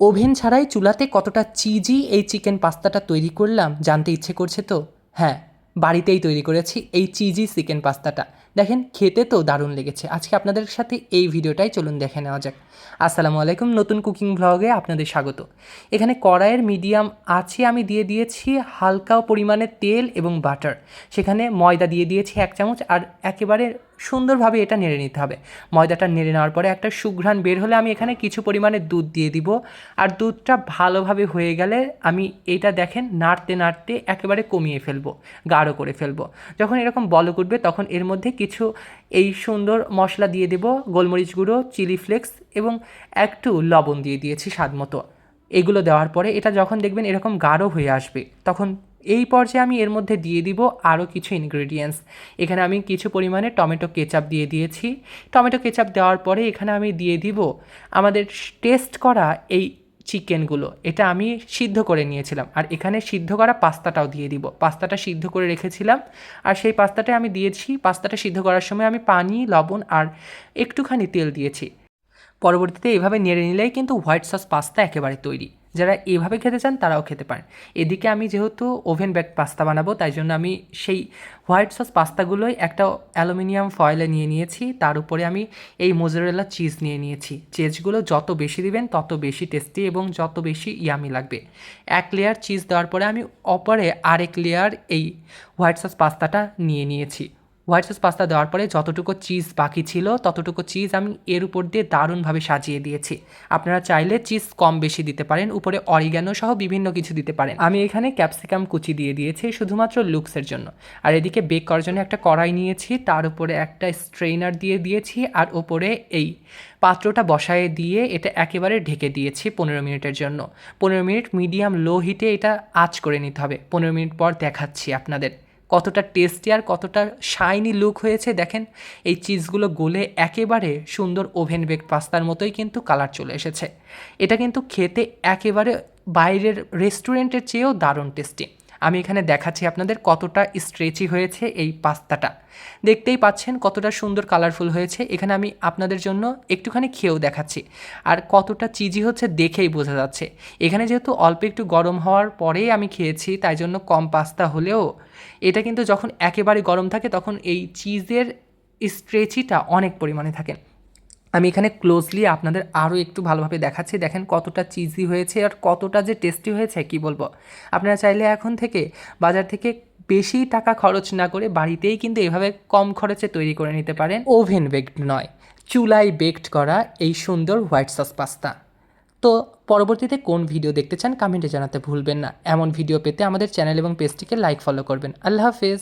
Oven ছাড়াই চুলাতে কতটা চিজি এই চিকেন পাস্তাটা তৈরি করলাম জানতে ইচ্ছে করছে তো? হ্যাঁ বাড়িতেই তৈরি করেছি এই চিজি চিকেন পাস্তাটা। দেখেন, খেতে তো দারুণ লেগেছে। আজকে আপনাদের সাথে এই ভিডিওটাই চলুন দেখে নেওয়া যাক। আসসালামু আলাইকুম, নতুন কুকিং ব্লগে আপনাদের স্বাগত। এখানে কড়াইয়ের মিডিয়াম আছে, আমি দিয়ে দিয়েছি হালকা পরিমাণে তেল এবং বাটার। সেখানে ময়দা দিয়ে দিয়েছি এক চামচ আর একেবারে সুন্দরভাবে এটা নেড়ে নিতে হবে। ময়দাটা নেড়ে নেওয়ার পরে একটা সুঘ্রাণ বের হলে আমি এখানে কিছু পরিমাণে দুধ দিয়ে দিব। আর দুধটা ভালোভাবে হয়ে গেলে আমি এটা দেখেন নাড়তে নাড়তে একেবারে কমিয়ে ফেলব, গাঢ় করে ফেলব। যখন এরকম বলক উঠবে তখন এর মধ্যে কিছু এই সুন্দর মশলা দিয়ে দেব, গোলমরিচ গুঁড়ো, চিলি ফ্লেক্স এবং একটু লবণ দিয়ে দিয়েছি স্বাদ মতো। এগুলো দেওয়ার পরে এটা যখন দেখবেন এরকম গাঢ় হয়ে আসবে, তখন এই পর্যায়ে আমি এর মধ্যে দিয়ে দিব আরও কিছু ইনগ্রেডিয়েন্টস এখানে আমি কিছু পরিমাণে টমেটো কেচাপ দিয়ে দিয়েছি। টমেটো কেচাপ দেওয়ার পরে এখানে আমি দিয়ে দিব আমাদের টেস্ট করা এই চিকেনগুলো। এটা আমি সিদ্ধ করে নিয়েছিলাম। আর এখানে সিদ্ধ করা পাস্তাটাও দিয়ে দিব। পাস্তাটা সিদ্ধ করে রেখেছিলাম। আর সেই পাস্তাটা আমি দিয়েছি, পাস্তাটা সিদ্ধ করার সময় আমি পানি, লবণ আর একটুখানি তেল দিয়েছি। পরবর্তীতে এভাবে নেড়ে নিলেই কিন্তু হোয়াইট সস পাস্তা একেবারে তৈরি। যারা এভাবে খেতে চান তারাও খেতে পারেন। এদিকে আমি যেহেতু ওভেন ব্যাগ পাস্তা বানাবো, তাই জন্য আমি সেই হোয়াইট সস পাস্তাগুলোই একটা অ্যালুমিনিয়াম ফয়েলে নিয়ে নিয়েছি। তার উপরে আমি এই মোজারেলা চিজ নিয়ে নিয়েছি। চিজগুলো যত বেশি দিবেন, তত বেশি টেস্টি এবং যত বেশি ইয়ামি লাগবে। এক লেয়ার চিজ দেওয়ার পরে আমি অপরে আরেক লেয়ার এই হোয়াইট সস পাস্তাটা নিয়ে নিয়েছি। হোয়াইট সস পাস্তা দেওয়ার পরে যতটুকু চিজ বাকি ছিল, ততটুকু চিজ আমি এর উপর দিয়ে দারুণভাবে সাজিয়ে দিয়েছি। আপনারা চাইলে চিজ কম বেশি দিতে পারেন, উপরে অরিগ্যানো সহ বিভিন্ন কিছু দিতে পারেন। আমি এখানে ক্যাপসিকাম কুচি দিয়ে দিয়েছি, শুধুমাত্র লুকসের জন্য। আর এদিকে বেক করার জন্য একটা কড়াই নিয়েছি, তার উপরে একটা স্ট্রেনার দিয়ে দিয়েছি, আর ওপরে এই পাত্রটা বসায় দিয়ে এটা একেবারে ঢেকে দিয়েছি পনেরো মিনিটের জন্য। পনেরো মিনিট মিডিয়াম লো হিটে এটা আঁচ করে নিতে হবে। পনেরো মিনিট পর দেখাচ্ছি আপনাদের। কতটা টেস্টি আর কতটা শাইনি লুক হয়েছে। দেখেন, এই চিজগুলো গলে একেবারে সুন্দর ওভেন বেক পাস্তার মতোই কিন্তু কালার চলে এসেছে। এটা কিন্তু খেতে একেবারে বাইরের রেস্টুরেন্টের চেয়েও দারুণ টেস্টি আমি এখানে দেখাচ্ছি আপনাদের কতটা স্ট্রেচি হয়েছে এই পাস্তাটা। দেখতেই পাচ্ছেন কতটা সুন্দর কালারফুল হয়েছে। এখানে আমি আপনাদের জন্য একটুখানি খেয়েও দেখাচ্ছি। আর কতটা চিজি হচ্ছে দেখেই বোঝা যাচ্ছে। এখানে যেহেতু অল্প একটু গরম হওয়ার পরেই আমি খেয়েছি, তাই জন্য কম পাস্তা হলেও এটা কিন্তু যখন একেবারে গরম থাকে তখন এই চিজের স্ট্রেচিটা অনেক পরিমাণে থাকে। আমি এখানে ক্লোজলি আপনাদের আরও একটু ভালোভাবে দেখাচ্ছি। দেখেন কতটা চিজি হয়েছে আর কতটা যে টেস্টি হয়েছে, কি বলব? আপনারা চাইলে এখন থেকে বাজার থেকে বেশি টাকা খরচ না করে বাড়িতেই কিন্তু এভাবে কম খরচে তৈরি করে নিতে পারেন। ওভেন বেকড নয়, চুলায় বেকড করা এই সুন্দর হোয়াইট সস পাস্তা। তো পরবর্তীতে কোন ভিডিও দেখতে চান কমেন্টে জানাতে ভুলবেন না। এমন ভিডিও পেতে আমাদের চ্যানেল এবং পেজটিকে লাইক ফলো করবেন। আল্লাহ হাফেজ।